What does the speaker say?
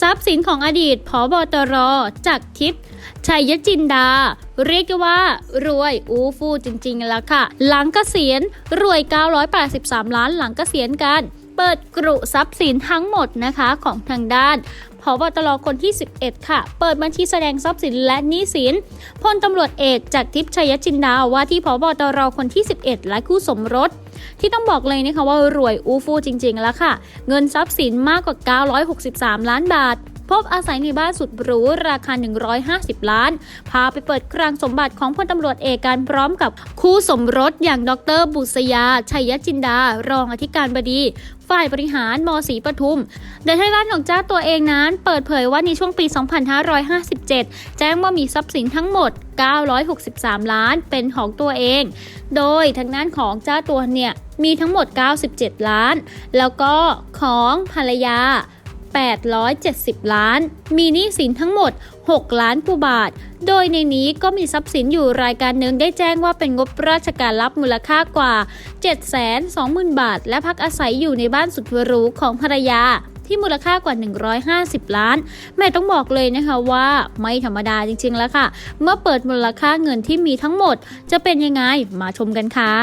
ทรัพย์สินของอดีตผบตรจากทิพย์ชัยจินดา เรียกได้ว่ารวยอู้ฟู่จริงๆแล้วค่ะ หลังเกษียณรวย 983 ล้านหลังเกษียณกัน เปิดกรุทรัพย์สินทั้งหมดนะคะของทางด้านพบตรคนที่ 11 ค่ะ เปิดบัญชีแสดงทรัพย์สินและหนี้สิน พลตำรวจเอกจากทิพย์ชัยจินดาว่าที่พบตรคนที่ 11 และคู่สมรส ที่ต้องบอกเลยนะคะว่ารวยอู้ฟู่จริงๆแล้วค่ะ เงินทรัพย์สินมากกว่า 963 ล้านบาท พบอาศัยในบ้านสุดหรูราคา 150 ล้าน พาไปเปิดคลังสมบัติของพลตำรวจเอกการพร้อมกับคู่สมรสอย่างดรบุษยา ชัยจินดา รองอธิการบดีฝ่ายบริหารมศรีปทุม โดยทางด้านของเจ้าตัวเองนั้น เปิดเผยว่าในช่วงปี 2557 แจ้งว่ามีทรัพย์สินทั้งหมด 963 ล้านเป็นของตัวเอง โดยทางด้านของเจ้าตัวเนี่ยมีทั้งหมด 97 ล้าน แล้วก็ของภรรยา 870 ล้าน มีหนี้สินทั้งหมด 6 ล้านกว่าบาท โดยในนี้ก็มีทรัพย์สินอยู่รายการหนึ่งได้แจ้งว่าเป็นงบราชการรับมูลค่ากว่า 720,000 บาท และพักอาศัยอยู่ในบ้านสุดหรูของภรรยาที่มูลค่ากว่า 150 ล้าน แม่ต้องบอกเลยนะคะว่าไม่ธรรมดาจริงๆ แล้วค่ะ เมื่อเปิดมูลค่าเงินที่มีทั้งหมด จะเป็นยังไง มาชมกันค่ะ